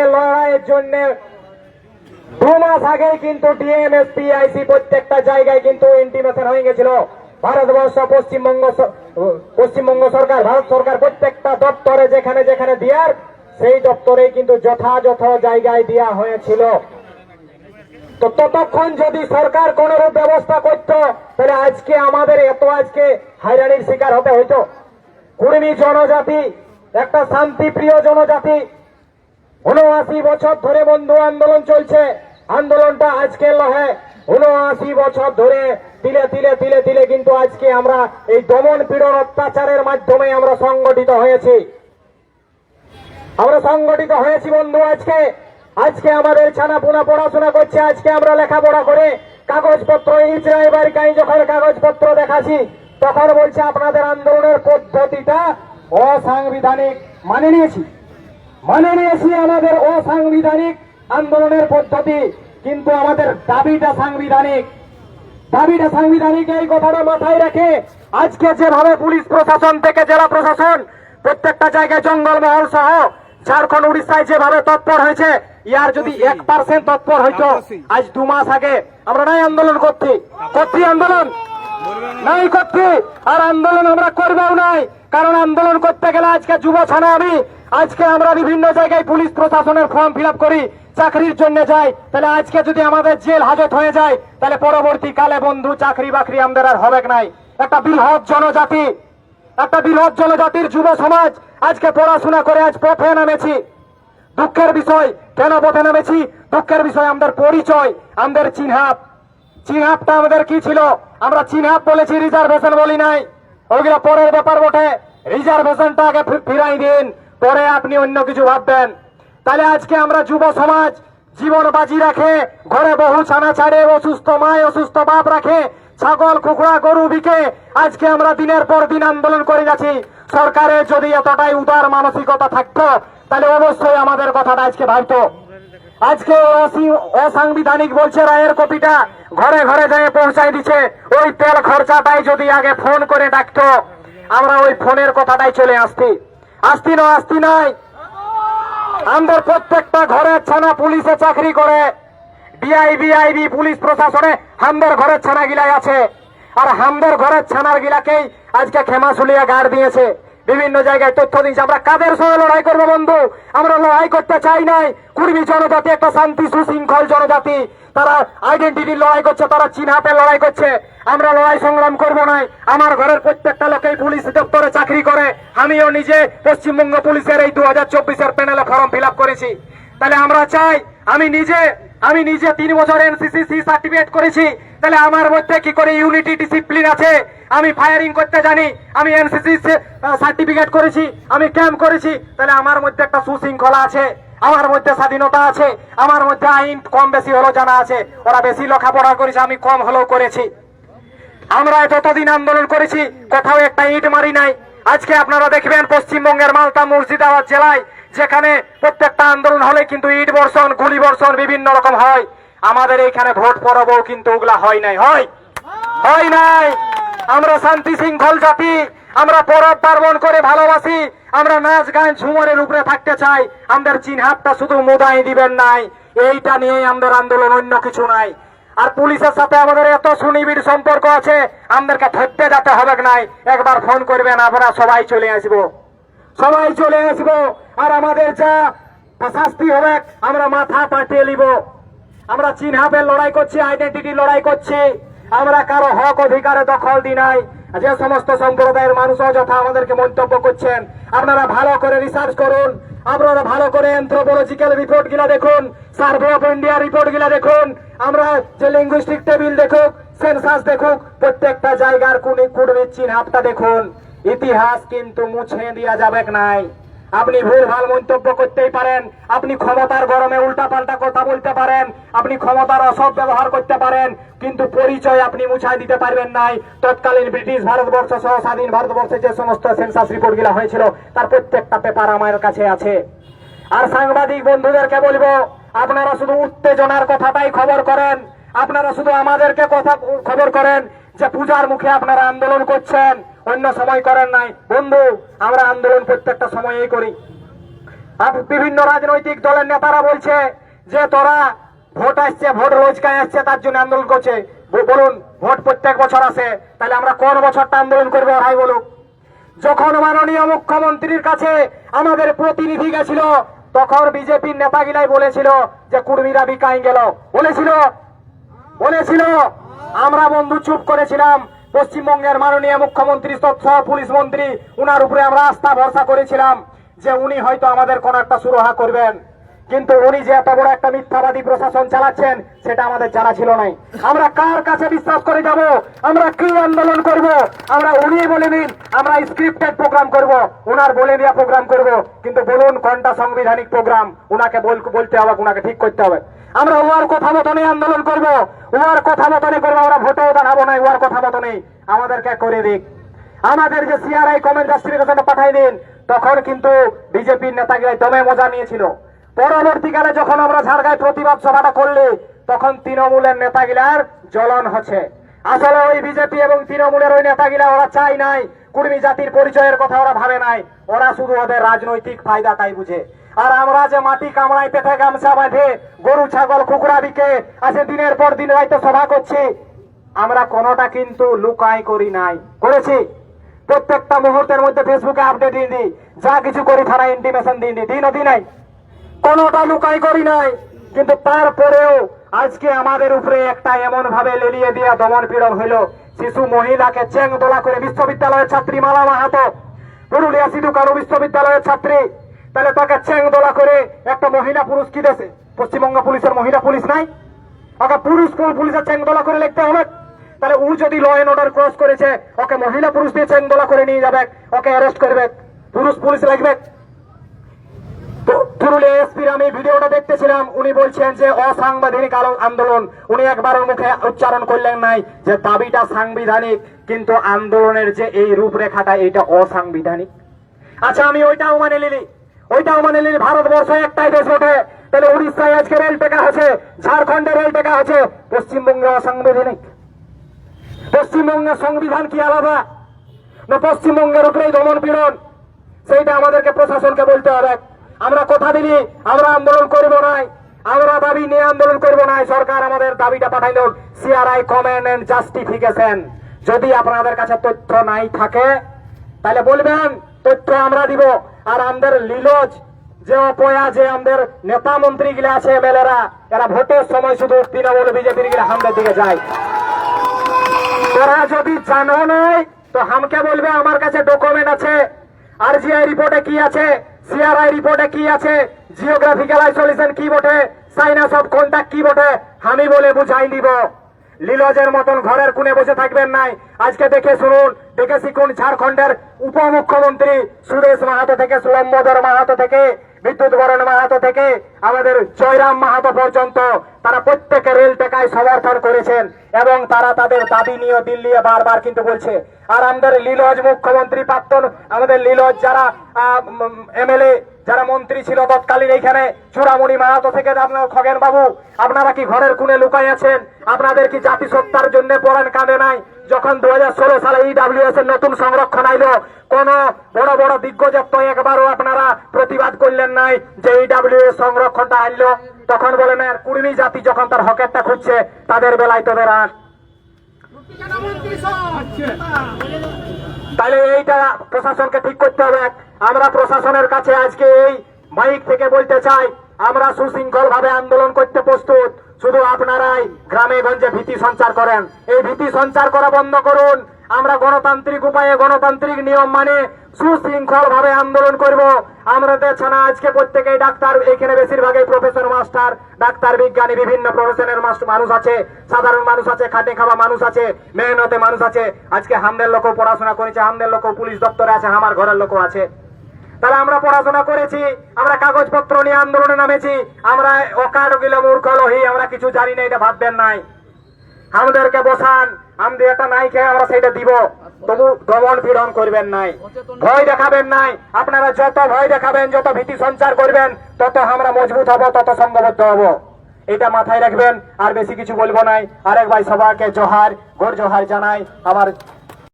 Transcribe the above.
আজকে লড়াইয়ের জন্য দু মাস আগে কিন্তু ডিএমএস পিআইসি প্রত্যেকটা জায়গায় কিন্তু ইন্টিমেশন হয়ে গেছিল। ভারতবর্ষ, পশ্চিমবঙ্গ পশ্চিমবঙ্গ সরকার, ভারত সরকার প্রত্যেকটা দপ্তরে যেখানে যেখানে দেওয়ার, সেই দপ্তরে কিন্তু যথাযথ জায়গায় দেওয়া হয়েছিল। তো ততক্ষণ যদি সরকার কোন রূপ ব্যবস্থা করতো, তাহলে আজকে আমাদের এত আজকে হয়রানির শিকার হতে হইতো। কুর্মী জনজাতি, একটা শান্তিপ্রিয় জনজাতি উনআশি বছর ধরে বন্ধু আন্দোলন চলছে। আন্দোলনটা আজকে লহে। উনআশি বছর ধরে তিলে তিলে তিলে তিলে কিন্তু আজকে আমরা এই দমন পীড়ন অত্যাচারের মাধ্যমে আমরা সংগঠিত হয়েছি। আমরা সংগঠিত হয়েছি বন্ধু আজকে। আজকে আমাদের ছানা পুনা পড়াশোনা করছে। আজকে আমরা লেখাপড়া করে কাগজপত্র ইসরায়েল বাড়িকাই যখন কাগজপত্র দেখাচ্ছি তখন বলছে আপনাদের আন্দোলনের পদ্ধতিটা অসাংবিধানিক। মানে নিয়েছি। মানে নিয়েছি আমাদের অসাংবিধানিক আন্দোলনের পদ্ধতি কিন্তু আমাদের দাবিটা সাংবিধানিক। দাবিটা সাংবিধানিক এই কথাটা মাথায় রেখে আজকে যেভাবে পুলিশ প্রশাসন থেকে জেলা প্রশাসন প্রত্যেকটা জায়গায় জঙ্গলমহল সহ ঝাড়খণ্ড উড়িষ্যায় যেভাবে তৎপর হয়েছে ইয়ার যদি এক পার্সেন্ট তৎপর হইতো আজ দু মাস আগে আমরা নাই আন্দোলন করছি। করছি আন্দোলন? নাই করছি। আর আন্দোলন আমরা করবেও নাই। কারণ আন্দোলন করতে গেলে আজকে যুব ছানা আমি আজকে আমরা বিভিন্ন জায়গায় পুলিশ প্রশাসনের ফর্ম ফিল করি, চাকরির জন্য যাই। তাহলে আজকে যদি আমাদের জেল হাজত হয়ে যায়, তাহলে পরবর্তী কালে বন্ধু, চাকরি বাকরি আমাদের আর হবে নাই। একটা বৃহৎ জনজাতি, একটা বৃহৎ জনজাতির যুব সমাজ আজকে পড়াশোনা করে আজ পথে নামেছি। দুঃখের বিষয়, কেন পথে নেমেছি? দুঃখের বিষয়, আমাদের পরিচয়, আমাদের চিনহাপ। চিনহাপটা আমাদের কি ছিল? আমরা চিনহাপ বলেছি রিজার্ভেশন বলি নাই। ওইগুলো পরের ব্যাপার বটে। রিজার্ভেশনটা আগে ফিরাই দিন। পরে আপনি অন্য কিছু ভাববেন। তাহলে আজকে আমরা যুব সমাজ জীবন বাজি রাখে, ঘরে বহু ছানা ছাড়ে, অসুস্থ মায়, অসুস্থ বাপ রাখে, ছাগল কুকুড়া গরু, বিকে, আজকে আমরা দিনের পর দিন আন্দোলন করে যাচ্ছি। সরকারের যদি এতটাই উদার মানসিকতা থাকতো, তাহলে অবশ্যই আমাদের কথাটা আজকে ভাবতো। আজকে অসি- অসাংবিধানিক বলছে, রায়ের কপিটা ঘরে ঘরে যেয়ে পৌঁছাই দিচ্ছে। ওই তেল খরচাটাই যদি আগে ফোন করে ডাকতো, আমরা ওই ফোনের কথাটাই চলে আসতি। আসতি নয়, আস্তি নাই। আমাদের প্রত্যেকটা ঘরে ছানা পুলিশে চাকরি করে। ডিআইবি আইবি পুলিশ প্রশাসনে হামদের ঘরের ছানা গিলাই আছে। আর হামদের ঘরের ছানার গিলাকেই আজকে খেমাসুলিয়া গাড় দিয়েছে। বিভিন্ন জায়গায় তথ্য দিয়েছে। আমরা কাদের সঙ্গে লড়াই করব বন্ধু? আমরা লড়াই করতে চাই নাই। কুর্মী জনজাতি, একটা শান্তি সুশৃঙ্খল জনজাতি। তারা আইডেন্টিটি লড়াই করছে, তারা চিনহাপে লড়াই করছে। আমরা লড়াই সংগ্রাম করব নাই। আমার ঘরের প্রত্যেকটা লোকেই পুলিশ দপ্তরে চাকরি করে। আমিও নিজে পশ্চিমবঙ্গ পুলিশের এই দু হাজার চব্বিশের প্যানেলে ফর্ম ফিল করেছি। তাহলে আমরা চাই, আমি নিজে আমি নিজে তিন বছর এনসিসি সি সার্টিফিকেট করেছি। তাহলে আমার মধ্যে কি করে ইউনিটি ডিসিপ্লিন আছে? আমি ফায়ারিং করতে জানি। আমি এনসিসি সার্টিফিকেট করেছি। আমি ক্যাম্প করেছি। তাহলে আমার মধ্যে একটা সুশৃঙ্খলা আছে। আমার মধ্যে স্বাধীনতা আছে। আমার মধ্যে আইন কম বেশি হলো জানা আছে। ওরা বেশি লেখাপড়া করেছে, আমি কম হলেও করেছি। আমরা যতদিন আন্দোলন করেছি, কোথাও একটা ইট মারি নাই। আজকে আপনারা দেখবেন পশ্চিমবঙ্গের মালদা, মুর্শিদাবাদ জেলায় যেখানে প্রত্যেকটা আন্দোলন হলে কিন্তু ইট বর্ষণ, গুলি বর্ষণ বিভিন্ন রকম হয়। আমাদের এইখানে ভোট পরবও কিন্তু ওগুলা হয় নাই। হয়? হয় নাই। আমরা শান্তি শৃঙ্খল জাতি, আমরা পরব পার্বণ করে ভালোবাসি, আমরা নাচ গান ঝুমরের উপরে থাকতে চাই। আমাদের চিনহাতটা শুধু মুদাই দিবেন নাই। এইটা নিয়ে আমাদের আন্দোলন অন্য কিছু নাই। আর পুলিশের সাথে আমাদের এত সুনিবিড় সম্পর্ক আছে, আমাদেরকে ধরতে যেতে হবে নাই। একবার ফোন করবেন, আমরা সবাই চলে আসব। সবাই চলে আসব। আর আমাদের যা শাস্তি হবে, আমরা মাথা পাঠিয়ে নিব। আমরা চিনহাপের লড়াই করছি আইডেন্টিটি লড়াই করছি। আমরা কারও হক অধিকারে দখল দি নাই। যে সমস্ত সম্প্রদায়ের মানুষ যথা আমাদেরকে মন্তব্য করছেন, আপনারা ভালো করে রিসার্চ করুন। আপনারা ভালো করে এন্থ্রোপোলজিক্যাল রিপোর্টগুলা দেখুন সার্ভে অফ ইন্ডিয়া রিপোর্টগুলা দেখুন। আমরা যে লিঙ্গুইস্টিক টেবিল দেখুক সেন্সাস দেখুক, প্রত্যেকটা জায়গার কুনি কুড়মির চিনহাপটা দেখুন। ইতিহাস কিন্তু মুছে দেওয়া যাবে নাই। আপনি ভুল ভালো মন্তব্য করতেই পারেন, আপনি ক্ষমতার গরমে উল্টা পাল্টা কথা বলতে পারেন, আপনি ক্ষমতার অসৎ ব্যবহার করতে পারেন, কিন্তু পরিচয় আপনি মুছাই দিতে পারবেন নাই। তৎকালীন ব্রিটিশ ভারতবর্ষ সহ স্বাধীন ভারতবর্ষে যে সমস্ত সেন্সাস রিপোর্টগুলা হয়েছিল, তার প্রত্যেকটা পেপার আমার কাছে আছে। আর সাংবাদিক বন্ধুদেরকে বলব, আপনারা শুধু উত্তেজনার কথাটাই খবর করেন, আপনারা শুধু আমাদেরকে কথা খবর করেন যে পূজার মুখে আপনারা আন্দোলন করছেন, অন্য সময় করেন নাই। বন্ধু, আমরা আন্দোলন প্রত্যেকটা সময়েই করি। বিভিন্ন রাজনৈতিক দলের নেতারা বলছে যে তোরা ভোট আসছে, ভোট রোজকায় আসছে, তার জন্য আন্দোলন করছে। বলুন, ভোট প্রত্যেক বছর আসে, তাহলে আমরা কোন বছরটা আন্দোলন করব, ভাই বলুক? যখন মাননীয় মুখ্যমন্ত্রীর কাছে আমাদের প্রতিনিধি গেছিল, তখন বিজেপির নেতাগিলাই বলেছিল যে, কুর্মীরা বিকাই গেল বলেছিল? বলেছিল? আমরা বন্ধু, চুপ করেছিলাম। পশ্চিমবঙ্গের মাননীয় মুখ্যমন্ত্রী, তথ্য, পুলিশ মন্ত্রী, উনার উপরে আমরা আস্থা ভরসা করেছিলাম যে উনি হয়তো আমাদের কোন একটা সুরহা করবেন। কিন্তু উনি যে এত বড় একটা মিথ্যাবাদী প্রশাসন চালাচ্ছেন, সেটা আমাদের জানা ছিল নাই। আমরা কার কাছে বিশ্বাস করে যাব? আমরা কি আন্দোলন করব? আমরা উনি বলে দিন আমরা স্ক্রিপ্টেড প্রোগ্রাম করব। উনার বলে দেওয়া প্রোগ্রাম করব। কিন্তু বলুন, কোনটা সাংবিধানিক প্রোগ্রাম উনাকে বলতে হবে, উনাকে ঠিক করতে হবে। আমরা উহার কথা মতনই আন্দোলন করব। উহার কথা মতনই করব, আমরা ভোটেও দাঁড়াবো না, উহার কথা মতনই। আমাদেরকে করে দিক। আমাদের যে সিআরআই কমেন্ট জাস্টিফিকেশনটা পাঠাই দিন, তখন কিন্তু বিজেপির নেতাগিরা দমে মজা নিয়েছিল। পরবর্তীকালে যখন আমরা ঝাড়গায় প্রতিবাদ সভাটা করলে, তখন তৃণমূলের নেতাগিলার জ্বলন হচ্ছে। আসলে ওই বিজেপি এবং তৃণমূলের ওই নেতাগিলা ওরা চাই নাই, কুর্মী জাতির পরিচয়ের কথা ওরা ভাবে নাই। ওরা শুধু ওদের রাজনৈতিক ফায়দা তাই বুঝে। আর আমরা যে মাটি কামড়াই পেটে গামছা বাঁধে, গরু, ছাগল, কুকুরা বিকে আছে দিনের পর দিন রাইতে সভা করছি, আমরা কোনোটা কিন্তু লুকাই করি নাই। করেছি। প্রত্যেকটা মুহূর্তের মধ্যে ফেসবুকে আপডেট দিয়ে দিই। যা কিছু করি থানা ইন্টিমেশন দিয়ে দিই। দিন দিই নাই কোনোটা লুকাই করি নাই, কিন্তু তারপরেও আজকে আমাদের উপরে একটা এমন ভাবে লেলিয়ে দিয়া দমন পীড়ন হইল। শিশু মহিলাকে চেং দোলা করে বিশ্ববিদ্যালয়ের ছাত্রী মালা মাহাতো। পুরুলিয়া সিধু কানু বিশ্ববিদ্যালয়ের ছাত্রী, তাহলে তাকে চেং দোলা করে একটা মহিলা পুরুষ কি দেশে? পশ্চিমবঙ্গ পুলিশের মহিলা পুলিশ নাই? ওকে পুরুষ পুলিশের চেং দোলা করে লিখতে হবে। তাহলে ও যদি ল এন্ড অর্ডার ক্রস করেছে, ওকে মহিলা পুরুষ দিয়ে চেং দোলা করে নিয়ে যাবে, ওকে অ্যারেস্ট করবে, পুরুষ পুলিশ লাগবে। পুরুলিয়া এসপির আমি ভিডিওটা দেখতেছিলাম, উনি বলছেন যে অসাংবিধানিক আন্দোলন। উনি একবারের মুখে উচ্চারণ করলেন নাই যে দাবিটা সাংবিধানিক, কিন্তু আন্দোলনের যে এই রূপরেখাটা এটা অসাংবিধানিক। আচ্ছা আমি ওইটাও মানে নিলি। ওইটাও মানে নিলি, ভারতবর্ষ একটাই দেশ ওঠে তাহলে উড়িষ্যায় আজকে রেল টেকা আছে ঝাড়খণ্ডে রেল টেকা আছে পশ্চিমবঙ্গে অসাংবিধানিক। পশ্চিমবঙ্গের সংবিধান কি আলাদা? না, পশ্চিমবঙ্গের উপরেই দমন পীড়ন? সেইটা আমাদেরকে প্রশাসনকে বলতে হবে। আমরা কথা দিলি, আমরা আন্দোলন করব নাই, আমরা দাবি নিয়ে আন্দোলন করব নাই, সরকার আমাদের দাবিটা পাঠাই দেন সিআরআই কমেন্ট এন্ড জাস্টিফিকেশন যদি আপনাদের কাছে তথ্য নাই থাকে, তাহলে বলবেন, তথ্য আমরা দিব। আর আমাদের লিলজ, যে অপয়া, যে আমাদের নেতা মন্ত্রী গুলা আছে, এমএলএরা, এরা ভোটের সময় শুধু তৃণমূল, বিজেপির গিলা হামদের দিকে যায়। তোরা যদি জানো নাই, তো হামকে বলবে, আমার কাছে ডকুমেন্ট আছে আরজিআই রিপোর্টে কি আছে? সিআরআই রিপোর্টে কি আছে? জিওগ্রাফিক্যাল আইসোলেশন কি বটে? সাইনাস অফ কন্টাক্ট কি বটে? আমি বলে বুঝাই দিব লিলজের মতন ঘরের কোণে বসে থাকবেন নাই। আজকে দেখে শুনুন, দেখে শিখুন ঝাড়খণ্ডের উপমুখ্যমন্ত্রী সুরেশ মাহাতো থেকে সুলম্বদর মাহাতো থেকে বিদ্যুৎ বরণ মাহাতো থেকে আমাদের জয়রাম মাহাতো পর্যন্ত তারা প্রত্যেকে রেল টেকায় সমর্থন করেছেন এবং তারা তাদের দাবি নিয়ে দিল্লি বারবার কিন্তু বলছে। আর আমাদের লীলজ মুখ্যমন্ত্রী প্রাক্তন, আমাদের লীলজ যারা এমএলএ, যারা মন্ত্রী ছিল তৎকালীন এইখানে, চূড়ামণি মাহাতো থেকে আপনার খগেন বাবু, আপনারা কি ঘরের কোণে লুকাই আছেন? আপনাদের কি জাতিসত্তার জন্য পড়ান কাঁদে নাই? যখন দু হাজার ষোলো সালে ইডাব্লিউএস এর নতুন সংরক্ষণ আইলো, কোন বড় বড় দিগ্গজের তো একবারও আপনারা প্রতিবাদ করলেন নাই যে ইডাব্লিউএস সংরক্ষণটা আনলো, তখন বলেন আর কুর্মী জাতি যখন তার হকেরটা খুঁজছে, তাদের বেলায় তোদের আর তাহলে এইটা প্রশাসনকে ঠিক করতে হবে। আমরা প্রশাসনের কাছে আজকে এই মাইক থেকে বলতে চাই, আমরা সুশৃঙ্খল ভাবে আন্দোলন করতে প্রস্তুত। শুধু আপনারাই গ্রামে গঞ্জে ভীতি সঞ্চার করেন। এই ভীতি সঞ্চার করা বন্ধ করুন। আমরা গণতান্ত্রিক উপায়ে গণতান্ত্রিক নিয়ম মানে সুশৃঙ্খল ভাবে আন্দোলন করব। আমরা দেখছে না আজকে প্রত্যেকেই ডাক্তার, এখানে বেশিরভাগই প্রফেসর মাস্টার ডাক্তার, বিজ্ঞানী, বিভিন্ন প্রফেশনের মানুষ আছে, সাধারণ মানুষ আছে, খাটে খাওয়া মানুষ আছে, মেহনতে মানুষ আছে। আজকে হামদের লোকও পড়াশোনা করেছে, হামদের লোকও পুলিশ দপ্তরে আছে, আমার ঘরের লোকও আছে। তাহলে আমরা পড়াশোনা করেছি, আমরা কাগজপত্র নিয়ে আন্দোলনে নামেছি, আমরা অকার গিলে মূর্খ লহি, আমরা কিছু জানি না, এটা ভাববেন নাই। আমাদেরকে বসান আমাদের এটা নাই, খেয়ে আমরা সেটা দিব। তবু দমন পীড়ন করবেন নাই। ভয় দেখাবেন নাই। আপনারা যত ভয় দেখাবেন, যত ভীতি সঞ্চার করবেন, তত আমরা মজবুত হব, তত সংঘবদ্ধ হব। এটা মাথায় রাখবেন, আর বেশি কিছু বলব নাই। আরেক ভাই সবাইকে জোহার, গোর জোহার জানাই। আমার